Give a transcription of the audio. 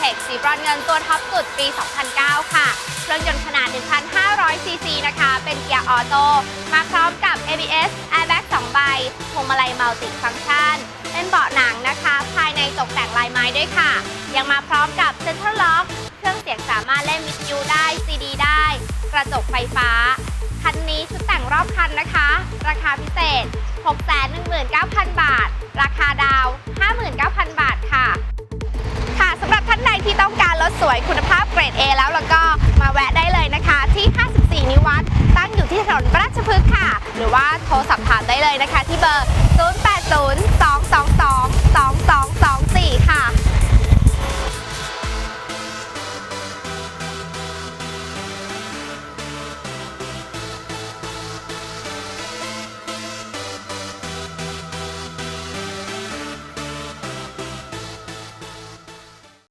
Tech สีบรอนเงินตัวท็อปสุดปี 2009 ค่ะ เครื่องยนต์ขนาด 1,500 ซีซีนะคะ เป็นเกียร์ออโต้ มาพร้อมกับ ABS Airbag 2 ใบ พวงมาลัยมัลติฟัง c t ชัน เป็นเบาะหนังนะคะ ภายในตกแต่งลายไม้ด้วยค่ะ ยังมาพร้อมกับ Central Lock เครื่องเสียงสามารถเล่นวิทยุได้ CD ได้ กระจกไฟฟ้า คันนี้ชุดแต่งรอบคันนะคะ ราคาพิเศษ 619,000 บาท ราคาดาว สวยคุณภาพเกรด A แล้วแล้วก็มาแวะได้เลยนะคะ ที่ 54 นิวัตตั้งอยู่ที่ถนนราชพฤกษ์ค่ะ หรือว่าโทรสอบถามได้เลยนะคะ ที่เบอร์ 0 8 0 2